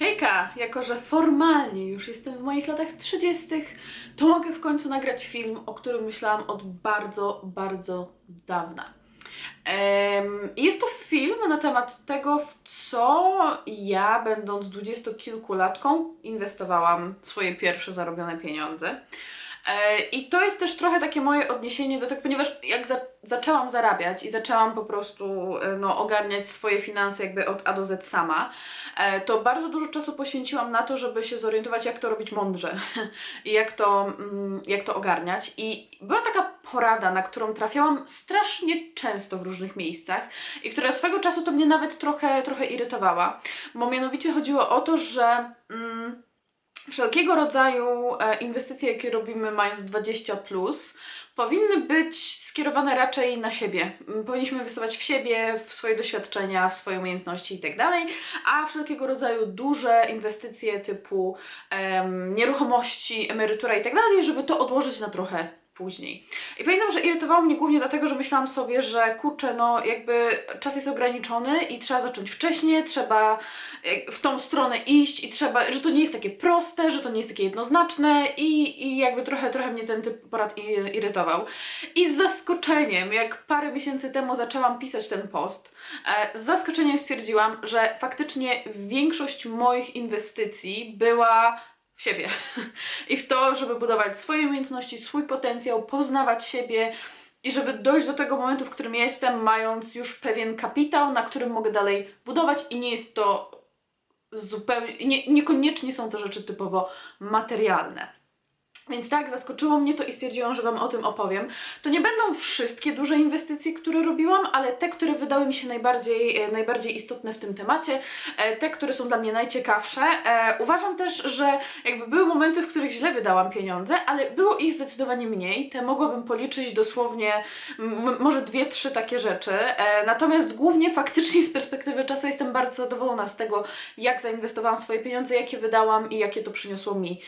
Hejka, jako że formalnie już jestem w moich latach 30., to mogę w końcu nagrać film, o którym myślałam od bardzo, bardzo dawna. Jest to film na temat tego, w co ja, będąc dwudziestokilkulatką, inwestowałam swoje pierwsze zarobione pieniądze. E, I to jest też trochę takie moje odniesienie do tego, ponieważ jak za, zaczęłam zarabiać i zaczęłam po prostu e, no, ogarniać swoje finanse jakby od A do Z sama, e, to bardzo dużo czasu poświęciłam na to, żeby się zorientować, jak to robić mądrze i jak to, mm, jak to ogarniać. I była taka porada, na którą trafiałam strasznie często w różnych miejscach i która swego czasu to mnie nawet trochę, trochę irytowała, bo mianowicie chodziło o to, że. Mm, Wszelkiego rodzaju e, inwestycje, jakie robimy mając 20, plus, powinny być skierowane raczej na siebie. Powinniśmy inwestować w siebie, w swoje doświadczenia, w swoje umiejętności itd. A wszelkiego rodzaju duże inwestycje typu em, nieruchomości, emerytura itd., żeby to odłożyć na trochę później. I pamiętam, że irytowało mnie głównie dlatego, że myślałam sobie, że kurczę, no jakby czas jest ograniczony i trzeba zacząć wcześniej, trzeba w tą stronę iść i trzeba, że to nie jest takie proste, że to nie jest takie jednoznaczne i, i jakby trochę, trochę mnie ten typ porad irytował. I z zaskoczeniem, jak parę miesięcy temu zaczęłam pisać ten post, e, z zaskoczeniem stwierdziłam, że faktycznie większość moich inwestycji była w siebie i żeby budować swoje umiejętności, swój potencjał, poznawać siebie i żeby dojść do tego momentu, w którym jestem, mając już pewien kapitał, na którym mogę dalej budować i nie jest to zupełnie, nie, niekoniecznie są to rzeczy typowo materialne. Więc tak, zaskoczyło mnie to i stwierdziłam, że Wam o tym opowiem. To nie będą wszystkie duże inwestycje, które robiłam, ale te, które wydały mi się najbardziej, e, najbardziej istotne w tym temacie, e, te, które są dla mnie najciekawsze. E, Uważam też, że jakby były momenty, w których źle wydałam pieniądze, ale było ich zdecydowanie mniej. Te mogłabym policzyć dosłownie może dwie, trzy takie rzeczy. Natomiast głównie faktycznie z perspektywy czasu jestem bardzo zadowolona z tego, jak zainwestowałam swoje pieniądze, jakie wydałam i jakie to przyniosło mi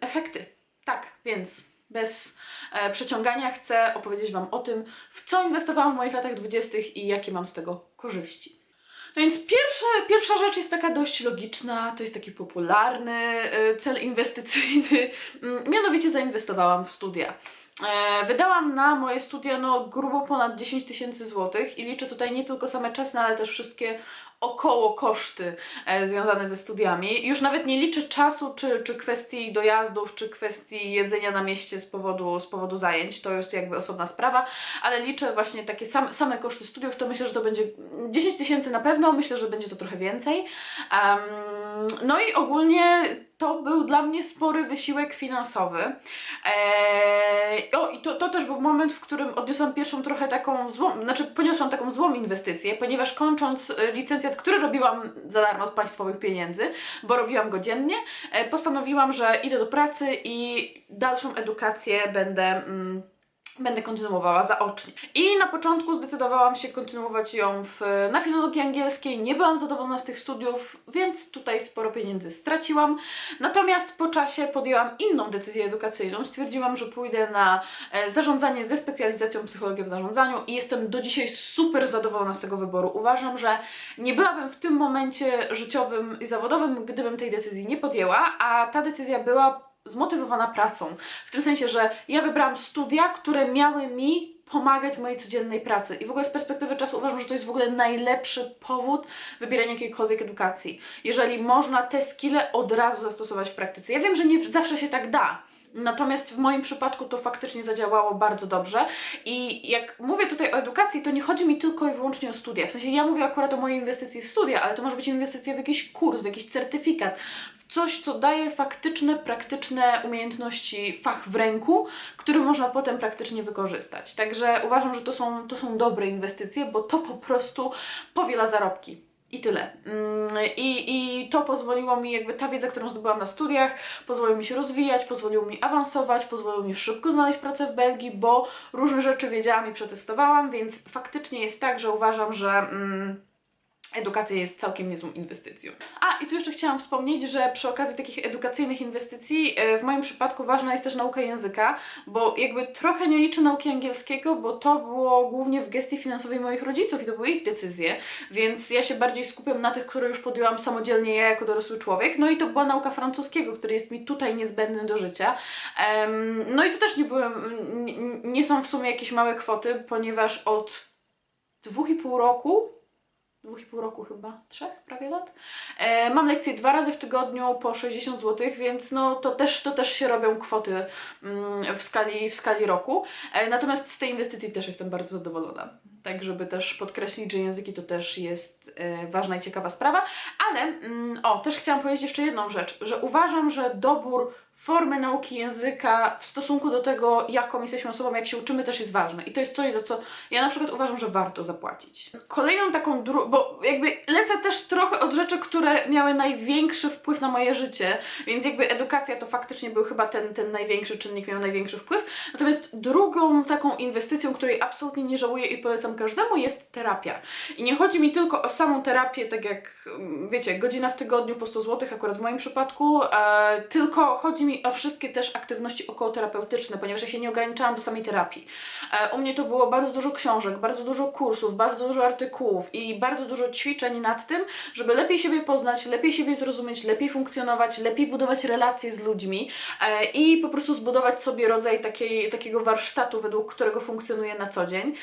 efekty. Tak, więc bez e, przeciągania chcę opowiedzieć Wam o tym, w co inwestowałam w moich latach 20. i jakie mam z tego korzyści. No Więc pierwsza, pierwsza rzecz jest taka dość logiczna, to jest taki popularny e, cel inwestycyjny, Mm, mianowicie zainwestowałam w studia. E, Wydałam na moje studia no, grubo ponad 10 tysięcy złotych i liczę tutaj nie tylko same czesne, ale też wszystkie około koszty e, związane ze studiami. Już nawet nie liczę czasu, czy, czy kwestii dojazdów, czy kwestii jedzenia na mieście z powodu, z powodu zajęć, to jest jakby osobna sprawa, ale liczę właśnie takie sam, same koszty studiów, to myślę, że to będzie 10 tysięcy na pewno, myślę, że będzie to trochę więcej. Em, no i ogólnie to był dla mnie spory wysiłek finansowy. Eee, o, i to, to też był moment, w którym odniosłam pierwszą trochę taką złą, znaczy poniosłam taką złą inwestycję, ponieważ kończąc e, licencjat, który robiłam za darmo z państwowych pieniędzy, bo robiłam go dziennie, e, postanowiłam, że idę do pracy i dalszą edukację będę. Mm, Będę kontynuowała zaocznie. I na początku zdecydowałam się kontynuować ją w, na filologii angielskiej. Nie byłam zadowolona z tych studiów, więc tutaj sporo pieniędzy straciłam. Natomiast po czasie podjęłam inną decyzję edukacyjną. Stwierdziłam, że pójdę na e, zarządzanie ze specjalizacją psychologię w zarządzaniu i jestem do dzisiaj super zadowolona z tego wyboru. Uważam, że nie byłabym w tym momencie życiowym i zawodowym, gdybym tej decyzji nie podjęła, a ta decyzja była zmotywowana pracą. W tym sensie, że ja wybrałam studia, które miały mi pomagać w mojej codziennej pracy. I w ogóle z perspektywy czasu uważam, że to jest w ogóle najlepszy powód wybierania jakiejkolwiek edukacji. Jeżeli można te skille od razu zastosować w praktyce. Ja wiem, że nie zawsze się tak da. Natomiast w moim przypadku to faktycznie zadziałało bardzo dobrze. I jak mówię tutaj o edukacji, to nie chodzi mi tylko i wyłącznie o studia. W sensie ja mówię akurat o mojej inwestycji w studia, ale to może być inwestycja w jakiś kurs, w jakiś certyfikat, coś, co daje faktyczne, praktyczne umiejętności, fach w ręku, który można potem praktycznie wykorzystać. Także uważam, że to są, to są dobre inwestycje, bo to po prostu powiela zarobki. I tyle. Mm, I, I to pozwoliło mi, jakby ta wiedza, którą zdobyłam na studiach, pozwoliło mi się rozwijać, pozwoliło mi awansować, pozwoliło mi szybko znaleźć pracę w Belgii, bo różne rzeczy wiedziałam i przetestowałam, więc faktycznie jest tak, że uważam, że. Mm, Edukacja jest całkiem niezłą inwestycją. A, i tu jeszcze chciałam wspomnieć, że przy okazji takich edukacyjnych inwestycji, e, w moim przypadku ważna jest też nauka języka, bo jakby trochę nie liczę nauki angielskiego, bo to było głównie w gestii finansowej moich rodziców i to były ich decyzje, więc ja się bardziej skupiam na tych, które już podjęłam samodzielnie ja jako dorosły człowiek. No i to była nauka francuskiego, który jest mi tutaj niezbędny do życia. No i to też nie nie, nie są w sumie jakieś małe kwoty, ponieważ od dwóch i pół roku dwóch i pół roku chyba, trzech prawie lat. E, mam lekcje dwa razy w tygodniu po 60 zł, więc no to też, to też się robią kwoty mm, w, skali, w skali roku. E, natomiast z tej inwestycji też jestem bardzo zadowolona. Tak, żeby też podkreślić, że języki to też jest e, ważna i ciekawa sprawa. Ale, mm, o, też chciałam powiedzieć jeszcze jedną rzecz, że uważam, że dobór formy nauki języka w stosunku do tego, jaką jesteśmy osobą, jak się uczymy, też jest ważne. I to jest coś, za co ja na przykład uważam, że warto zapłacić. Kolejną taką, bo jakby lecę też trochę od rzeczy, które miały największy wpływ na moje życie, więc jakby edukacja to faktycznie był chyba ten, ten największy czynnik, miał największy wpływ. Natomiast drugą taką inwestycją, której absolutnie nie żałuję i polecam każdemu, jest terapia. I nie chodzi mi tylko o samą terapię, tak jak wiecie, godzina w tygodniu po 100 zł, akurat w moim przypadku, e, tylko chodzi mi o wszystkie też aktywności okołoterapeutyczne, ponieważ ja się nie ograniczałam do samej terapii. E, u mnie to było bardzo dużo książek, bardzo dużo kursów, bardzo dużo artykułów i bardzo dużo ćwiczeń nad tym, żeby lepiej siebie poznać, lepiej siebie zrozumieć, lepiej funkcjonować, lepiej budować relacje z ludźmi e, i po prostu zbudować sobie rodzaj takiej, takiego warsztatu, według którego funkcjonuję na co dzień.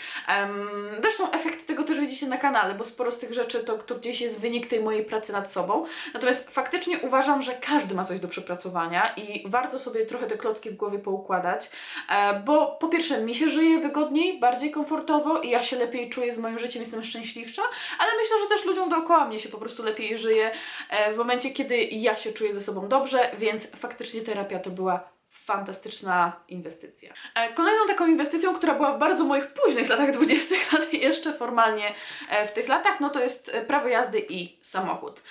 Zresztą efekty tego też widzicie na kanale, bo sporo z tych rzeczy to, to gdzieś jest wynik tej mojej pracy nad sobą. Natomiast faktycznie uważam, że każdy ma coś do przepracowania i warto sobie trochę te klocki w głowie poukładać, e, bo po pierwsze mi się żyje wygodniej, bardziej komfortowo i ja się lepiej czuję z moim życiem, jestem szczęśliwsza, ale myślę, że też ludziom dookoła mnie się po prostu lepiej żyje e, w momencie, kiedy ja się czuję ze sobą dobrze, więc faktycznie terapia to była fantastyczna inwestycja. E, Kolejną taką inwestycją, która była w bardzo moich późnych latach 20., ale jeszcze formalnie e, w tych latach, no to jest e, prawo jazdy i samochód.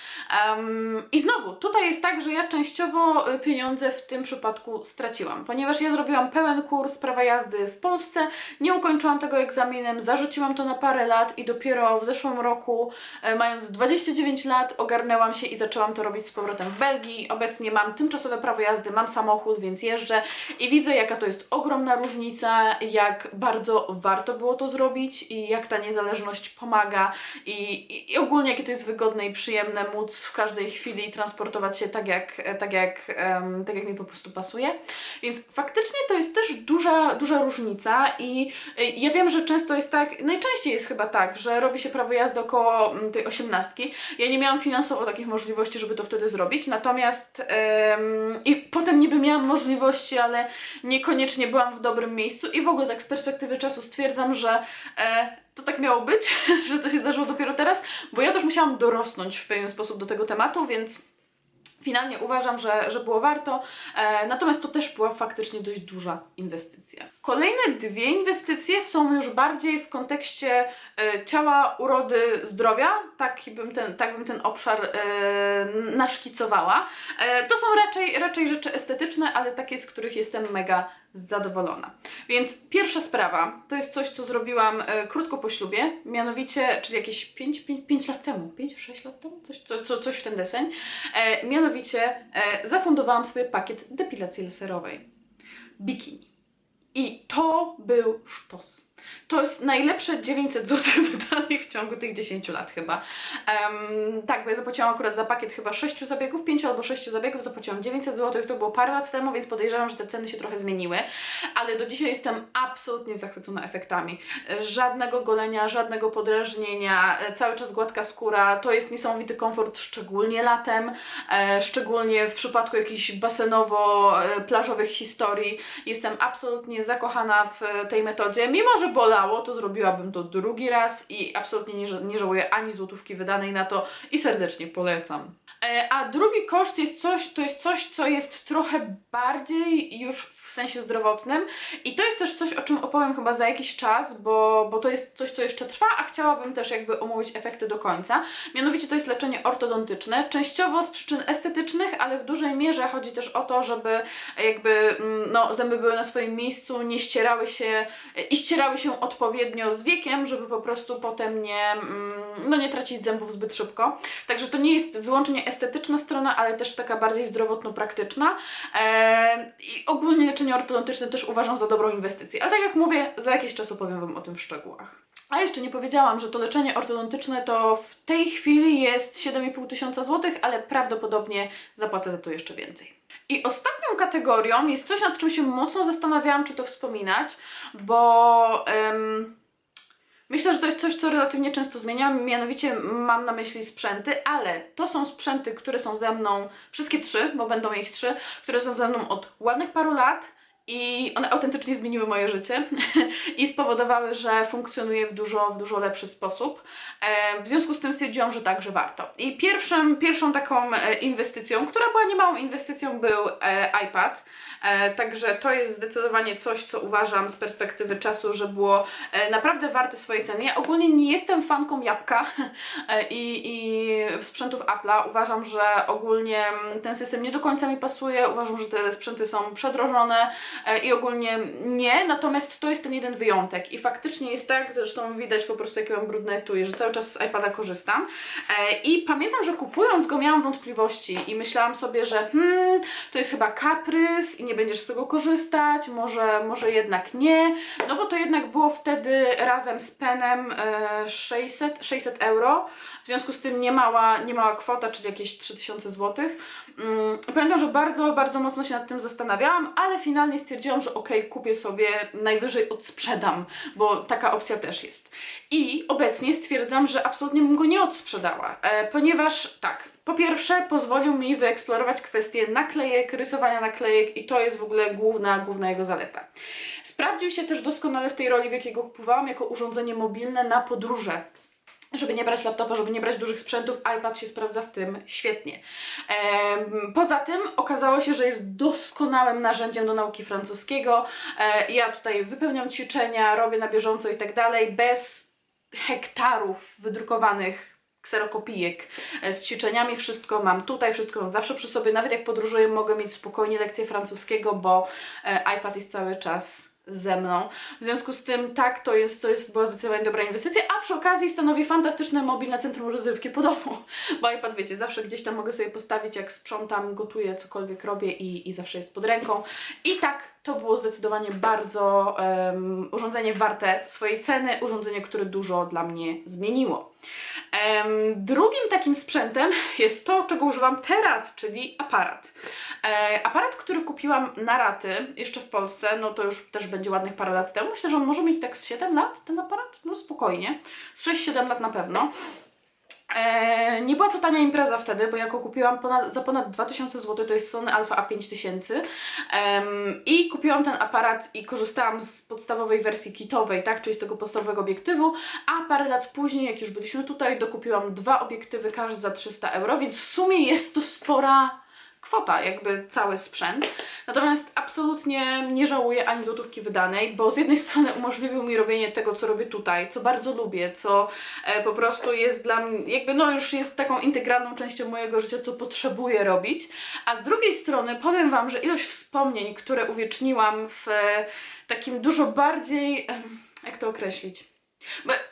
I znowu, tutaj jest tak, że ja częściowo pieniądze w tym przypadku straciłam, ponieważ ja zrobiłam pełen kurs prawa jazdy w Polsce, nie ukończyłam tego egzaminem, zarzuciłam to na parę lat i dopiero w zeszłym roku, mając 29 lat, ogarnęłam się i zaczęłam to robić z powrotem w Belgii. Obecnie mam tymczasowe prawo jazdy, mam samochód, więc jeżdżę i widzę, jaka to jest ogromna różnica, jak bardzo warto było to zrobić i jak ta niezależność pomaga i, i, ogólnie jakie to jest wygodne i przyjemne móc w każdej chwili transportować się tak jak, tak jak, em, tak jak mi po prostu pasuje. Więc faktycznie to jest też duża, duża różnica i ja wiem, że często jest tak, najczęściej jest chyba tak, że robi się prawo jazdy około mm, tej osiemnastki. Ja nie miałam finansowo takich możliwości, żeby to wtedy zrobić, natomiast em, i potem niby miałam ale niekoniecznie byłam w dobrym miejscu i w ogóle tak z perspektywy czasu stwierdzam, że e, to tak miało być, że to się zdarzyło dopiero teraz, bo ja też musiałam dorosnąć w pewien sposób do tego tematu, więc Finalnie uważam, że, że było warto, e, natomiast to też była faktycznie dość duża inwestycja. Kolejne dwie inwestycje są już bardziej w kontekście e, ciała, urody, zdrowia, tak bym ten, tak bym ten obszar e, naszkicowała. E, to są raczej, raczej rzeczy estetyczne, ale takie, z których jestem mega zadowolona. Więc pierwsza sprawa, to jest coś, co zrobiłam e, krótko po ślubie, mianowicie, czyli jakieś 5, 5, 5 lat temu, 5-6 lat temu, coś, coś, coś, coś w ten deseń, e, mianowicie e, zafundowałam sobie pakiet depilacji laserowej. Bikini. I to był sztos. To jest najlepsze 900 zł wydanych w ciągu tych 10 lat chyba. Em, tak, bo ja zapłaciłam akurat za pakiet chyba 6 zabiegów, 5 albo 6 zabiegów, zapłaciłam 900 zł, to było parę lat temu, więc podejrzewam, że te ceny się trochę zmieniły, ale do dzisiaj jestem absolutnie zachwycona efektami. Żadnego golenia, żadnego podrażnienia, e, cały czas gładka skóra, to jest niesamowity komfort, szczególnie latem, e, szczególnie w przypadku jakichś basenowo-plażowych historii. Jestem absolutnie zakochana w tej metodzie, mimo że bolało, to zrobiłabym to drugi raz i absolutnie nie, nie żałuję ani złotówki wydanej na to i serdecznie polecam. E, A drugi koszt jest coś, to jest coś, co jest trochę bardziej już w sensie zdrowotnym i to jest też coś, o czym opowiem chyba za jakiś czas, bo, bo to jest coś, co jeszcze trwa, a chciałabym też jakby omówić efekty do końca. Mianowicie to jest leczenie ortodontyczne, częściowo z przyczyn estetycznych, ale w dużej mierze chodzi też o to, żeby jakby mm, no, zęby były na swoim miejscu, nie ścierały się i ścierały się odpowiednio z wiekiem, żeby po prostu potem nie, mm, no nie tracić zębów zbyt szybko. Także to nie jest wyłącznie estetyczna strona, ale też taka bardziej zdrowotno-praktyczna. E, I ogólnie leczenie ortodontyczne też uważam za dobrą inwestycję. Ale tak jak mówię, za jakiś czas opowiem Wam o tym w szczegółach. A jeszcze nie powiedziałam, że to leczenie ortodontyczne to w tej chwili jest 7,5 tysiąca złotych, ale prawdopodobnie zapłacę za to jeszcze więcej. I ostatnią kategorią jest coś, nad czym się mocno zastanawiałam, czy to wspominać, bo em, myślę, że to jest coś, co relatywnie często zmieniam, mianowicie mam na myśli sprzęty, ale to są sprzęty, które są ze mną, wszystkie trzy, bo będą ich trzy, które są ze mną od ładnych paru lat, i one autentycznie zmieniły moje życie i spowodowały, że funkcjonuję w dużo, w dużo lepszy sposób. E, w związku z tym stwierdziłam, że tak, że warto. I pierwszym, pierwszą taką e, inwestycją, która była niemałą inwestycją, był e, iPad. Także to jest zdecydowanie coś, co uważam z perspektywy czasu, że było naprawdę warte swojej ceny. Ja ogólnie nie jestem fanką jabłka i, i sprzętów Apple'a. Uważam, że ogólnie mm, ten system nie do końca mi pasuje. Uważam, że te sprzęty są przedrożone i ogólnie nie. Natomiast to jest ten jeden wyjątek. I faktycznie jest tak, zresztą widać po prostu, jakie mam brudne etui, że cały czas z iPada korzystam. E, I pamiętam, że kupując go miałam wątpliwości i myślałam sobie, że hmm, to jest chyba kaprys i nie będziesz z tego korzystać, może, może jednak nie, no bo to jednak było wtedy razem z penem e, 600, 600 euro, w związku z tym niemała, niemała kwota, czyli jakieś 3000 zł. Mm, Pamiętam, że bardzo, bardzo mocno się nad tym zastanawiałam, ale finalnie stwierdziłam, że okej, kupię sobie, najwyżej odsprzedam, bo taka opcja też jest. I obecnie stwierdzam, że absolutnie bym go nie odsprzedała, e, ponieważ tak, po pierwsze, pozwolił mi wyeksplorować kwestię naklejek, rysowania naklejek i to jest w ogóle główna, główna jego zaleta. Sprawdził się też doskonale w tej roli, w jakiej go kupowałam, jako urządzenie mobilne na podróże. Żeby nie brać laptopa, żeby nie brać dużych sprzętów, iPad się sprawdza w tym świetnie. Poza tym okazało się, że jest doskonałym narzędziem do nauki francuskiego. E, Ja tutaj wypełniam ćwiczenia, robię na bieżąco i tak dalej, bez hektarów wydrukowanych kserokopijek e, z ćwiczeniami, wszystko mam tutaj, wszystko mam zawsze przy sobie, nawet jak podróżuję mogę mieć spokojnie lekcje francuskiego, bo e, iPad jest cały czas ze mną. W związku z tym tak, to jest, to jest była zdecydowanie dobra inwestycja, a przy okazji stanowi fantastyczne mobilne centrum rozrywki po domu, bo iPad wiecie, zawsze gdzieś tam mogę sobie postawić, jak sprzątam, gotuję, cokolwiek robię i, i zawsze jest pod ręką. I tak, to było zdecydowanie bardzo em, urządzenie warte swojej ceny, urządzenie, które dużo dla mnie zmieniło. Em, drugim takim sprzętem jest to, czego używam teraz, czyli aparat. E, aparat, który kupiłam na raty jeszcze w Polsce, no to już też będzie ładnych parę lat temu. Myślę, że on może mieć tak z 7 lat ten aparat, no spokojnie. Z 6-7 lat na pewno. E, nie była to tania impreza wtedy, bo ja kupiłam ponad, za ponad 2000 zł, to jest Sony Alpha A5000 Em, i kupiłam ten aparat i korzystałam z podstawowej wersji kitowej, tak, czyli z tego podstawowego obiektywu, a parę lat później, jak już byliśmy tutaj, dokupiłam dwa obiektywy, każdy za 300 euro, więc w sumie jest to spora kwota, jakby cały sprzęt. Natomiast absolutnie nie żałuję ani złotówki wydanej, bo z jednej strony umożliwił mi robienie tego, co robię tutaj, co bardzo lubię, co e, po prostu jest dla mnie, jakby no już jest taką integralną częścią mojego życia, co potrzebuję robić. A z drugiej strony powiem Wam, że ilość wspomnień, które uwieczniłam w e, takim dużo bardziej, jak to określić?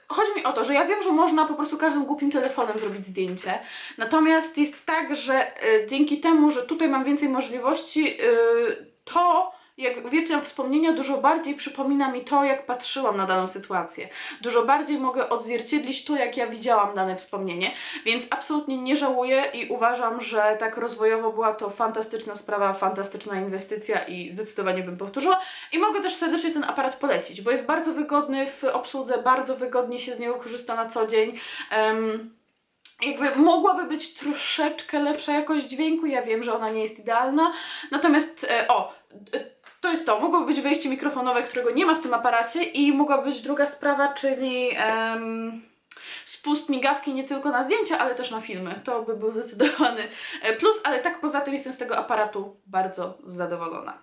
Chodzi mi o to, że ja wiem, że można po prostu każdym głupim telefonem zrobić zdjęcie. Natomiast jest tak, że y, dzięki temu, że tutaj mam więcej możliwości, y, to jak uwieczniam wspomnienia, dużo bardziej przypomina mi to, jak patrzyłam na daną sytuację. Dużo bardziej mogę odzwierciedlić to, jak ja widziałam dane wspomnienie, więc absolutnie nie żałuję i uważam, że tak rozwojowo była to fantastyczna sprawa, fantastyczna inwestycja i zdecydowanie bym powtórzyła. I mogę też serdecznie ten aparat polecić, bo jest bardzo wygodny w obsłudze, bardzo wygodnie się z niego korzysta na co dzień. Em, jakby mogłaby być troszeczkę lepsza jakość dźwięku, ja wiem, że ona nie jest idealna, natomiast e, o, to jest to, mogłoby być wejście mikrofonowe, którego nie ma w tym aparacie i mogłaby być druga sprawa, czyli em, spust migawki nie tylko na zdjęcia, ale też na filmy. To by był zdecydowany e, plus, ale tak poza tym jestem z tego aparatu bardzo zadowolona.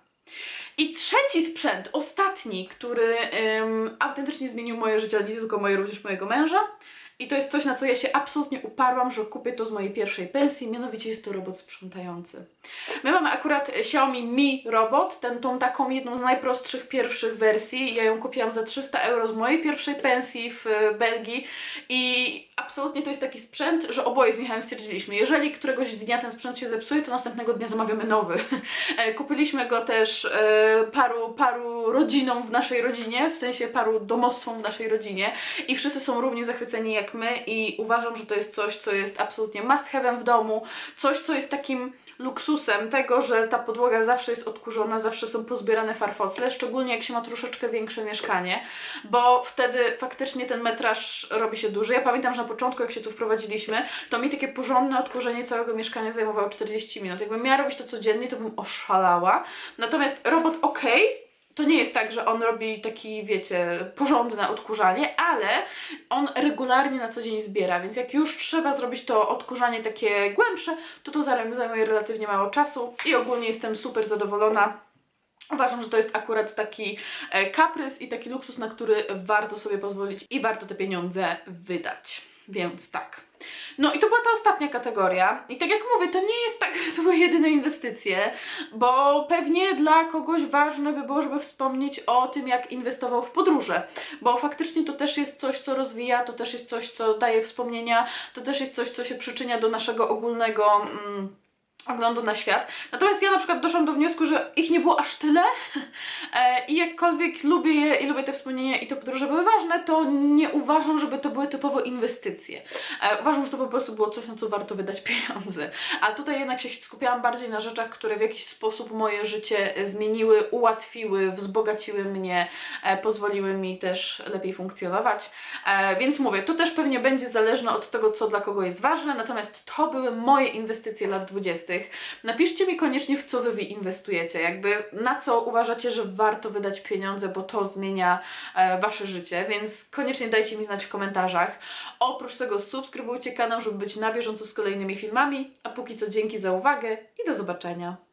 I trzeci sprzęt, ostatni, który em, autentycznie zmienił moje życie, ale nie tylko moje, również mojego męża, I to jest coś, na co ja się absolutnie uparłam, że kupię to z mojej pierwszej pensji, mianowicie jest to robot sprzątający. My mamy akurat Xiaomi Mi Robot, ten, tą taką jedną z najprostszych pierwszych wersji. Ja ją kupiłam za 300 euro z mojej pierwszej pensji w e, Belgii i absolutnie to jest taki sprzęt, że oboje z Michałem stwierdziliśmy, jeżeli któregoś dnia ten sprzęt się zepsuje, to następnego dnia zamawiamy nowy. E, Kupiliśmy go też e, paru, paru rodzinom w naszej rodzinie, w sensie paru domostwom w naszej rodzinie i wszyscy są równie zachwyceni jak my i uważam, że to jest coś, co jest absolutnie must have'em w domu, coś, co jest takim luksusem tego, że ta podłoga zawsze jest odkurzona, zawsze są pozbierane farfocle, szczególnie jak się ma troszeczkę większe mieszkanie, bo wtedy faktycznie ten metraż robi się duży. Ja pamiętam, że na początku jak się tu wprowadziliśmy, to mi takie porządne odkurzenie całego mieszkania zajmowało 40 minut. Jakbym miała robić to codziennie, to bym oszalała. Natomiast robot ok, to nie jest tak, że on robi taki, wiecie, porządne odkurzanie, ale on regularnie na co dzień zbiera, więc jak już trzeba zrobić to odkurzanie takie głębsze, to to zajmuje relatywnie mało czasu i ogólnie jestem super zadowolona. Uważam, że to jest akurat taki e, kaprys i taki luksus, na który warto sobie pozwolić i warto te pieniądze wydać. Więc tak. No i to była ta ostatnia kategoria. I tak jak mówię, to nie jest tak, że to były jedyne inwestycje, bo pewnie dla kogoś ważne by było, żeby wspomnieć o tym, jak inwestował w podróże, bo faktycznie to też jest coś, co rozwija, to też jest coś, co daje wspomnienia, to też jest coś, co się przyczynia do naszego ogólnego. Mm, oglądu na świat. Natomiast ja na przykład doszłam do wniosku, że ich nie było aż tyle e, i jakkolwiek lubię je i lubię te wspomnienia i te podróże były ważne, to nie uważam, żeby to były typowo inwestycje. E, uważam, że to po prostu było coś, na co warto wydać pieniądze. A tutaj jednak się skupiałam bardziej na rzeczach, które w jakiś sposób moje życie zmieniły, ułatwiły, wzbogaciły mnie, e, pozwoliły mi też lepiej funkcjonować. Więc mówię, to też pewnie będzie zależne od tego, co dla kogo jest ważne, natomiast to były moje inwestycje lat 20. Napiszcie mi koniecznie, w co wy inwestujecie, jakby na co uważacie, że warto wydać pieniądze, bo to zmienia e, wasze życie, więc koniecznie dajcie mi znać w komentarzach. Oprócz tego subskrybujcie kanał, żeby być na bieżąco z kolejnymi filmami, a póki co dzięki za uwagę i do zobaczenia.